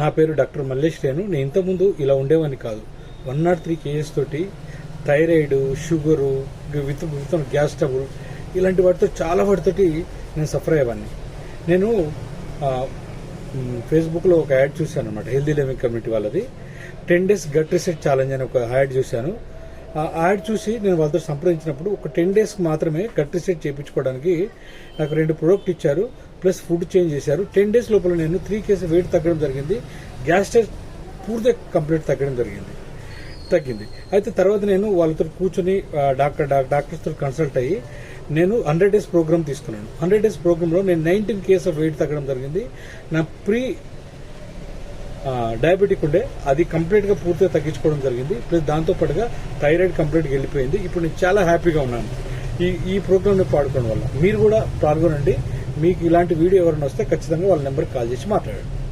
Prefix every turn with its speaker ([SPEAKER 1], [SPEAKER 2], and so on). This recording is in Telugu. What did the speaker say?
[SPEAKER 1] నా పేరు డాక్టర్ మల్లేష్ రేణు. నేను ఇంతకుముందు ఇలా ఉండేవాడిని కాదు. వన్ నాట్ త్రీ కేజెస్ తోటి thyroid sugar with with gas trouble ఇలాంటి వాటితో చాలా వాటితోటి నేను సఫర్ అయ్యేవాడిని. నేను ఫేస్బుక్లో ఒక యాడ్ చూశాను అనమాట హెల్దీ లివింగ్ కమ్యూనిటీ వాళ్ళది. Ten days gut reset challenge అని ఒక యాడ్ చూశాను. ఆ యాడ్ చూసి నేను వాళ్ళతో సంప్రదించినప్పుడు ఒక టెన్ డేస్కి మాత్రమే గట్ రిసెట్ చేయించుకోవడానికి నాకు రెండు ప్రోడక్ట్ ఇచ్చారు. ప్లస్ ఫుడ్ చేంజ్ చేశారు. టెన్ డేస్ లోపల నేను త్రీ కేజీ వెయిట్ తగ్గడం జరిగింది. గ్యాస్ టెస్ట్ పూర్తిగా కంప్లీట్ తగ్గడం జరిగింది. తగ్గింది. అయితే తర్వాత నేను వాళ్ళతో కూర్చొని డాక్టర్ డా- డాక్టర్స్తో కన్సల్ట్ అయ్యి నేను హండ్రెడ్ డేస్ ప్రోగ్రామ్ తీసుకున్నాను. హండ్రెడ్ డేస్ ప్రోగ్రాంలో నేను నైన్టీన్ కేస్ ఆఫ్ వెయిట్ తగ్గడం జరిగింది. నా ప్రీ డయాబెటిక్ ఉండే అది కంప్లీట్గా పూర్తిగా తగ్గించుకోవడం జరిగింది. ప్లస్ దాంతో పాటుగా థైరాయిడ్ కంప్లీట్గా వెళ్ళిపోయింది. ఇప్పుడు నేను చాలా హ్యాపీగా ఉన్నాను. ఈ ఈ ప్రోగ్రామ్ని పాడుకోవడం వల్ల. మీరు కూడా పాల్గొనండి. మీకు ఇలాంటి వీడియో ఎవరైనా వస్తే ఖచ్చితంగా వాళ్ళ నెంబర్కి కాల్ చేసి మాట్లాడండి.